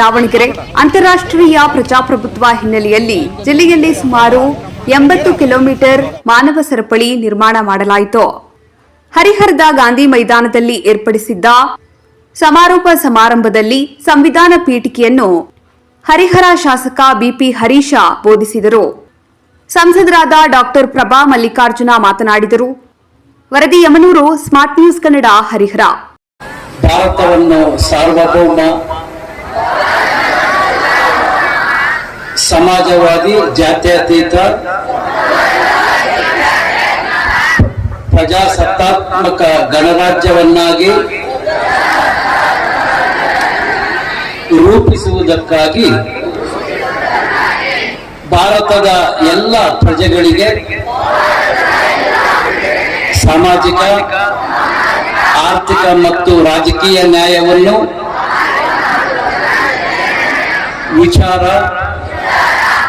ದಾವಣಗೆರೆ ಅಂತಾರಾಷ್ಟ್ರೀಯ ಪ್ರಜಾಪ್ರಭುತ್ವ ಹಿನ್ನೆಲೆಯಲ್ಲಿ ಜಿಲ್ಲೆಯಲ್ಲಿ ಸುಮಾರು ಎಂಬತ್ತು ಕಿಲೋಮೀಟರ್ ಮಾನವ ಸರಪಳಿ ನಿರ್ಮಾಣ ಮಾಡಲಾಯಿತು. ಹರಿಹರದ ಗಾಂಧಿ ಮೈದಾನದಲ್ಲಿ ಏರ್ಪಡಿಸಿದ್ದ ಸಮಾರೋಪ ಸಮಾರಂಭದಲ್ಲಿ ಸಂವಿಧಾನ ಪೀಠಿಕೆಯನ್ನು ಹರಿಹರ ಶಾಸಕ ಬಿಪಿ ಹರೀಶ ಬೋಧಿಸಿದರು. ಸಂಸದರಾದ ಡಾಕ್ಟರ್ ಪ್ರಭಾ ಮಲ್ಲಿಕಾರ್ಜುನ ಮಾತನಾಡಿದರು. ವರದಿ ಯಮನೂರು ಸ್ಮಾರ್ಟ್ ನ್ಯೂಸ್ ಕನ್ನಡ ಹರಿಹರ. ಭಾರತವನ್ನು ಸಾರ್ವಭೌಮ ಸಮಾಜವಾದಿ ಜಾತ್ಯತೀತ ಪ್ರಜಾಸತ್ತಾತ್ಮಕ ಗಣರಾಜ್ಯವನ್ನಾಗಿ ರೂಪಿಸುವುದಕ್ಕಾಗಿ ಭಾರತದ ಎಲ್ಲ ಪ್ರಜೆಗಳಿಗೆ ಸಾಮಾಜಿಕ ಆರ್ಥಿಕ ಮತ್ತು ರಾಜಕೀಯ ನ್ಯಾಯವನ್ನು ವಿಚಾರ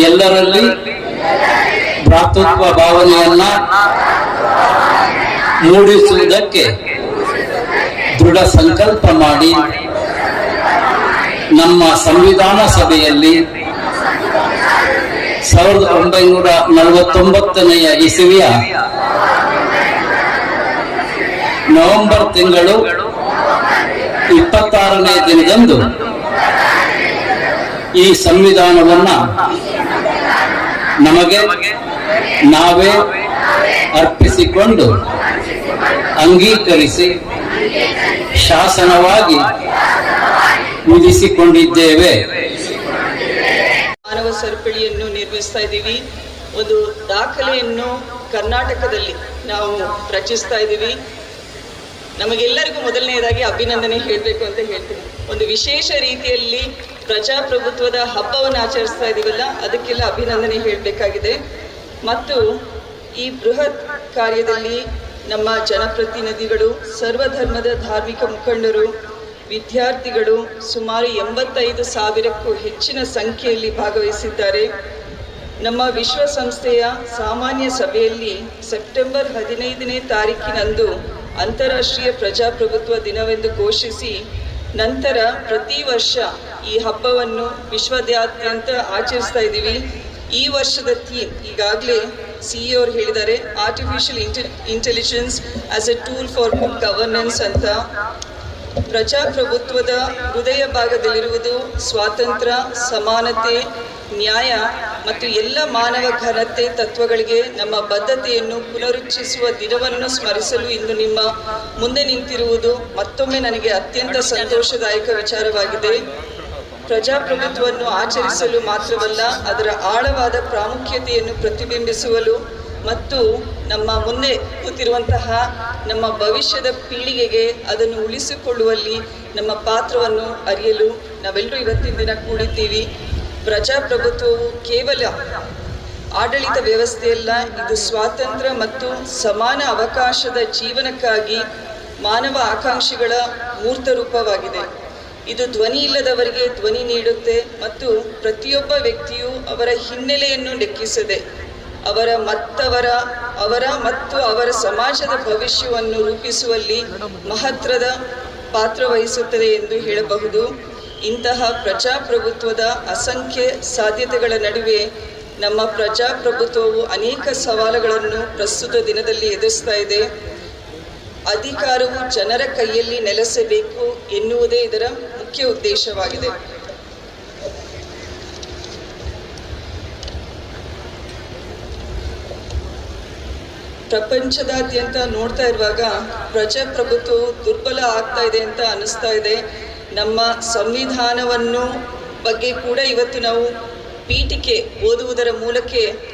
ಎಲ್ಲರಲ್ಲಿ ಭ್ರಾತೃತ್ವ ಭಾವನೆಯನ್ನ ಮೂಡಿಸುವುದಕ್ಕೆ ದೃಢ ಸಂಕಲ್ಪ ಮಾಡಿ ನಮ್ಮ ಸಂವಿಧಾನ ಸಭೆಯಲ್ಲಿ ಸಾವಿರದ ಒಂಬೈನೂರ ನಲವತ್ತೊಂಬತ್ತನೆಯ ಇಸವಿಯ ನವೆಂಬರ್ ತಿಂಗಳು ಇಪ್ಪತ್ತಾರನೇ ದಿನದಂದು ಈ ಸಂವಿಧಾನವನ್ನ ನಮಗೆ ನಾವೇ ಅರ್ಪಿಸಿಕೊಂಡು ಅಂಗೀಕರಿಸಿ ಶಾಸನವಾಗಿ ವಿಧಿಸಿಕೊಂಡಿದ್ದೇವೆ. ಮಾನವ ಸರಪಳಿಯನ್ನು ನಿರ್ಮಿಸ್ತಾ ಇದ್ದೀವಿ. ಒಂದು ದಾಖಲೆಯನ್ನು ಕರ್ನಾಟಕದಲ್ಲಿ ನಾವು ರಚಿಸ್ತಾ ಇದ್ದೀವಿ. ನಮಗೆಲ್ಲರಿಗೂ ಮೊದಲನೆಯದಾಗಿ ಅಭಿನಂದನೆ ಹೇಳಬೇಕು ಅಂತ ಹೇಳ್ತೀನಿ. ಒಂದು ವಿಶೇಷ ರೀತಿಯಲ್ಲಿ ಪ್ರಜಾಪ್ರಭುತ್ವದ ಹಬ್ಬವನ್ನು ಆಚರಿಸ್ತಾ ಇದ್ದೀವಲ್ಲ ಅದಕ್ಕೆಲ್ಲ ಅಭಿನಂದನೆ ಹೇಳಬೇಕಾಗಿದೆ. ಮತ್ತು ಈ ಬೃಹತ್ ಕಾರ್ಯದಲ್ಲಿ ನಮ್ಮ ಜನಪ್ರತಿನಿಧಿಗಳು, ಸರ್ವಧರ್ಮದ ಧಾರ್ಮಿಕ ಮುಖಂಡರು, ವಿದ್ಯಾರ್ಥಿಗಳು ಸುಮಾರು ಎಂಬತ್ತೈದು ಸಾವಿರಕ್ಕೂ ಹೆಚ್ಚಿನ ಸಂಖ್ಯೆಯಲ್ಲಿ ಭಾಗವಹಿಸಿದ್ದಾರೆ. ನಮ್ಮ ವಿಶ್ವಸಂಸ್ಥೆಯ ಸಾಮಾನ್ಯ ಸಭೆಯಲ್ಲಿ ಸೆಪ್ಟೆಂಬರ್ ಹದಿನೈದನೇ ತಾರೀಕಿನಂದು ಅಂತಾರಾಷ್ಟ್ರೀಯ ಪ್ರಜಾಪ್ರಭುತ್ವ ದಿನವೆಂದು ಘೋಷಿಸಿ, ನಂತರ ಪ್ರತಿ ವರ್ಷ ಈ ಹಬ್ಬವನ್ನು ವಿಶ್ವದಾದ್ಯಂತ ಆಚರಿಸ್ತಾ ಇದ್ದೀವಿ. ಈ ವರ್ಷದ ಥೀಮ್ ಈಗಾಗಲೇ ಸಿ ಅವ್ರು ಹೇಳಿದ್ದಾರೆ artificial intelligence as a tool for good governance ಅಂತ. ಪ್ರಜಾಪ್ರಭುತ್ವದ ಹೃದಯ ಭಾಗದಲ್ಲಿರುವುದು ಸ್ವಾತಂತ್ರ್ಯ ಸಮಾನತೆ, ನ್ಯಾಯ ಮತ್ತು ಎಲ್ಲ ಮಾನವ ಘನತೆ ತತ್ವಗಳಿಗೆ ನಮ್ಮ ಬದ್ಧತೆಯನ್ನು ಪುನರುಚ್ಚಿಸುವ ದಿನವನ್ನು ಸ್ಮರಿಸಲು ಇಂದು ನಿಮ್ಮ ಮುಂದೆ ನಿಂತಿರುವುದು ಮತ್ತೊಮ್ಮೆ ನನಗೆ ಅತ್ಯಂತ ಸಂತೋಷದಾಯಕ ವಿಚಾರವಾಗಿದೆ. ಪ್ರಜಾಪ್ರಭುತ್ವವನ್ನು ಆಚರಿಸಲು ಮಾತ್ರವಲ್ಲ, ಅದರ ಆಳವಾದ ಪ್ರಾಮುಖ್ಯತೆಯನ್ನು ಪ್ರತಿಬಿಂಬಿಸುವಲು ಮತ್ತು ನಮ್ಮ ಮುಂದೆ ಕೂತಿರುವಂತಹ ನಮ್ಮ ಭವಿಷ್ಯದ ಪೀಳಿಗೆಗೆ ಅದನ್ನು ಉಳಿಸಿಕೊಳ್ಳುವಲ್ಲಿ ನಮ್ಮ ಪಾತ್ರವನ್ನು ಅರಿಯಲು ನಾವೆಲ್ಲರೂ ಇವತ್ತಿನ ದಿನ ಕೂಡಿದ್ದೀವಿ. ಪ್ರಜಾಪ್ರಭುತ್ವವು ಕೇವಲ ಆಡಳಿತ ವ್ಯವಸ್ಥೆಯಲ್ಲ, ಇದು ಸ್ವಾತಂತ್ರ್ಯ ಮತ್ತು ಸಮಾನ ಅವಕಾಶದ ಜೀವನಕ್ಕಾಗಿ ಮಾನವ ಆಕಾಂಕ್ಷೆಗಳ ಮೂರ್ತ ರೂಪವಾಗಿದೆ. ಇದು ಧ್ವನಿ ಇಲ್ಲದವರಿಗೆ ಧ್ವನಿ ನೀಡುತ್ತೆ ಮತ್ತು ಪ್ರತಿಯೊಬ್ಬ ವ್ಯಕ್ತಿಯು ಅವರ ಹಿನ್ನೆಲೆಯನ್ನು ಲೆಕ್ಕಿಸದೆ ಅವರ ಮತ್ತವರ, ಅವರ ಮತ್ತು ಅವರ ಸಮಾಜದ ಭವಿಷ್ಯವನ್ನು ರೂಪಿಸುವಲ್ಲಿ ಮಹತ್ವದ ಪಾತ್ರ ವಹಿಸುತ್ತದೆ ಎಂದು ಹೇಳಬಹುದು. ಇಂತಹ ಪ್ರಜಾಪ್ರಭುತ್ವದ ಅಸಂಖ್ಯ ಸಾಧ್ಯತೆಗಳ ನಡುವೆ ನಮ್ಮ ಪ್ರಜಾಪ್ರಭುತ್ವವು ಅನೇಕ ಸವಾಲುಗಳನ್ನು ಪ್ರಸ್ತುತ ದಿನದಲ್ಲಿ ಎದುರಿಸ್ತಾ ಇದೆ. ಅಧಿಕಾರವು ಜನರ ಕೈಯಲ್ಲಿ ನೆಲೆಸಬೇಕು ಎನ್ನುವುದೇ ಇದರ ಮುಖ್ಯ ಉದ್ದೇಶವಾಗಿದೆ. ಪ್ರಪಂಚದಾದ್ಯಂತ ನೋಡ್ತಾ ಇರುವಾಗ ಪ್ರಜಾಪ್ರಭುತ್ವವು ದುರ್ಬಲ ಆಗ್ತಾ ಇದೆ ಅಂತ ಅನಿಸ್ತಾ ಇದೆ. ನಮ್ಮ ಸಂವಿಧಾನವನ್ನು ಬಗ್ಗೆ ಕೂಡ ಇವತ್ತು ನಾವು ಪೀಠಿಕೆ ಓದುವುದರ ಮೂಲಕ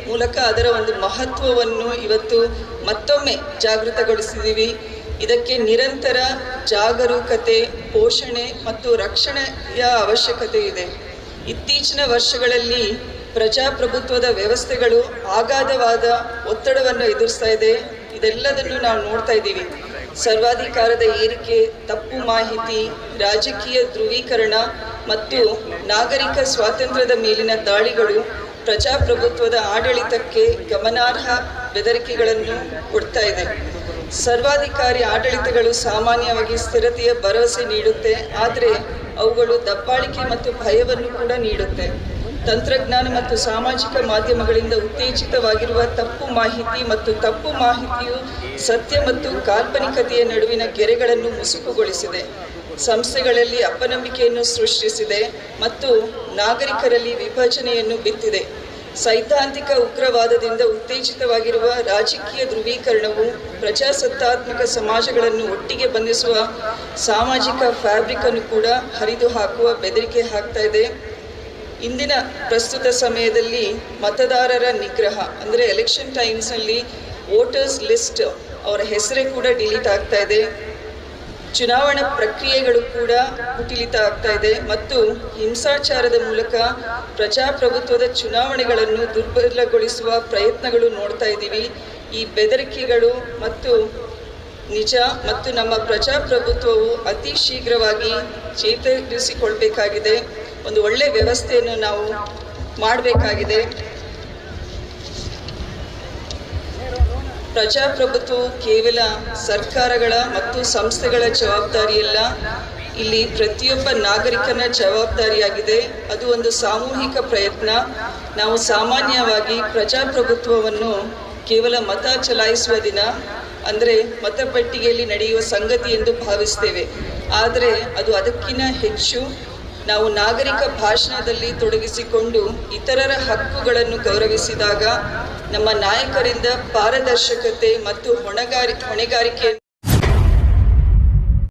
ಮೂಲಕ ಅದರ ಒಂದು ಮಹತ್ವವನ್ನು ಇವತ್ತು ಮತ್ತೊಮ್ಮೆ ಜಾಗೃತಗೊಳಿಸಿದ್ದೀವಿ. ಇದಕ್ಕೆ ನಿರಂತರ ಜಾಗರೂಕತೆ, ಪೋಷಣೆ ಮತ್ತು ರಕ್ಷಣೆಯ ಅವಶ್ಯಕತೆ ಇದೆ. ಇತ್ತೀಚಿನ ವರ್ಷಗಳಲ್ಲಿ ಪ್ರಜಾಪ್ರಭುತ್ವದ ವ್ಯವಸ್ಥೆಗಳು ಅಗಾಧವಾದ ಒತ್ತಡವನ್ನು ಎದುರಿಸ್ತಾ ಇದೆ. ಇದೆಲ್ಲದನ್ನು ನಾವು ನೋಡ್ತಾ ಇದ್ದೀವಿ. ಸರ್ವಾಧಿಕಾರದ ಏರಿಕೆ, ತಪ್ಪು ಮಾಹಿತಿ, ರಾಜಕೀಯ ಧ್ರುವೀಕರಣ ಮತ್ತು ನಾಗರಿಕ ಸ್ವಾತಂತ್ರ್ಯದ ಮೇಲಿನ ದಾಳಿಗಳು ಪ್ರಜಾಪ್ರಭುತ್ವದ ಆಡಳಿತಕ್ಕೆ ಗಮನಾರ್ಹ ಬೆದರಿಕೆಗಳನ್ನು ಕೊಡ್ತಾ ಇದೆ. ಸರ್ವಾಧಿಕಾರಿ ಆಡಳಿತಗಳು ಸಾಮಾನ್ಯವಾಗಿ ಸ್ಥಿರತೆಯ ಭರವಸೆ ನೀಡುತ್ತೆ, ಆದರೆ ಅವುಗಳು ದಬ್ಬಾಳಿಕೆ ಮತ್ತು ಭಯವನ್ನು ಕೂಡ ನೀಡುತ್ತೆ. ತಂತ್ರಜ್ಞಾನ ಮತ್ತು ಸಾಮಾಜಿಕ ಮಾಧ್ಯಮಗಳಿಂದ ಉತ್ತೇಜಿತವಾಗಿರುವ ತಪ್ಪು ಮಾಹಿತಿ ಮತ್ತು ತಪ್ಪು ಮಾಹಿತಿಯು ಸತ್ಯ ಮತ್ತು ಕಾಲ್ಪನಿಕತೆಯ ನಡುವಿನ ಗೆರೆಗಳನ್ನು ಮುಸುಕುಗೊಳಿಸಿದೆ. ಸಂಸ್ಥೆಗಳಲ್ಲಿ ಅಪನಂಬಿಕೆಯನ್ನು ಸೃಷ್ಟಿಸಿದೆ ಮತ್ತು ನಾಗರಿಕರಲ್ಲಿ ವಿಭಜನೆಯನ್ನು ಬಿತ್ತಿದೆ. ಸೈದ್ಧಾಂತಿಕ ಉಗ್ರವಾದದಿಂದ ಉತ್ತೇಜಿತವಾಗಿರುವ ರಾಜಕೀಯ ಧ್ರುವೀಕರಣವು ಪ್ರಜಾಸತ್ತಾತ್ಮಕ ಸಮಾಜಗಳನ್ನು ಒಟ್ಟಿಗೆ ಬಂಧಿಸುವ ಸಾಮಾಜಿಕ ಫ್ಯಾಬ್ರಿಕ್ ಅನ್ನು ಕೂಡ ಹರಿದು ಹಾಕುವ ಬೆದರಿಕೆ ಹಾಕ್ತಾ ಇದೆ. ಇಂದಿನ ಪ್ರಸ್ತುತ ಸಮಯದಲ್ಲಿ ಮತದಾರರ ನಿಗ್ರಹ, ಅಂದರೆ ಎಲೆಕ್ಷನ್ ಟೈಮ್ಸ್ನಲ್ಲಿ ವೋಟರ್ಸ್ ಲಿಸ್ಟ್ ಅವರ ಹೆಸರೇ ಕೂಡ ಡಿಲೀಟ್ ಆಗ್ತಾ ಇದೆ. ಚುನಾವಣಾ ಪ್ರಕ್ರಿಯೆಗಳು ಕೂಡ ಕುಟಿಲಿತ ಆಗ್ತಾ ಇದೆ ಮತ್ತು ಹಿಂಸಾಚಾರದ ಮೂಲಕ ಪ್ರಜಾಪ್ರಭುತ್ವದ ಚುನಾವಣೆಗಳನ್ನು ದುರ್ಬಲಗೊಳಿಸುವ ಪ್ರಯತ್ನಗಳು ನೋಡ್ತಾ ಇದ್ದೀವಿ. ಈ ಬೆದರಿಕೆಗಳು ಮತ್ತು ನಿಜ ಮತ್ತು ನಮ್ಮ ಪ್ರಜಾಪ್ರಭುತ್ವವು ಅತಿ ಶೀಘ್ರವಾಗಿ ಚೇತರಿಸಿಕೊಳ್ಬೇಕಾಗಿದೆ. ಒಂದು ಒಳ್ಳೆ ವ್ಯವಸ್ಥೆಯನ್ನು ನಾವು ಮಾಡಬೇಕಾಗಿದೆ. ಪ್ರಜಾಪ್ರಭುತ್ವವು ಕೇವಲ ಸರ್ಕಾರಗಳ ಮತ್ತು ಸಂಸ್ಥೆಗಳ ಜವಾಬ್ದಾರಿಯಲ್ಲ. ಇಲ್ಲಿ ಪ್ರತಿಯೊಬ್ಬ ನಾಗರಿಕನ ಜವಾಬ್ದಾರಿಯಾಗಿದೆ. ಅದು ಒಂದು ಸಾಮೂಹಿಕ ಪ್ರಯತ್ನ. ನಾವು ಸಾಮಾನ್ಯವಾಗಿ ಪ್ರಜಾಪ್ರಭುತ್ವವನ್ನು ಕೇವಲ ಮತ ಚಲಾಯಿಸುವ ದಿನ, ಅಂದರೆ ಮತಪಟ್ಟಿಗೆಯಲ್ಲಿ ನಡೆಯುವ ಸಂಗತಿ ಎಂದು ಭಾವಿಸ್ತೇವೆ. ಆದರೆ ಅದು ಅದಕ್ಕಿಂತ ಹೆಚ್ಚು ನಾವು ನಾಗರಿಕ ಭಾಷಣದಲ್ಲಿ ತೊಡಗಿಸಿಕೊಂಡು ಇತರರ ಹಕ್ಕುಗಳನ್ನು ಗೌರವಿಸಿದಾಗ ನಮ್ಮ ನಾಯಕರಿಂದ ಪಾರದರ್ಶಕತೆ ಮತ್ತು ಹೊಣೆಗಾರಿ ಹೊಣೆಗಾರಿಕೆ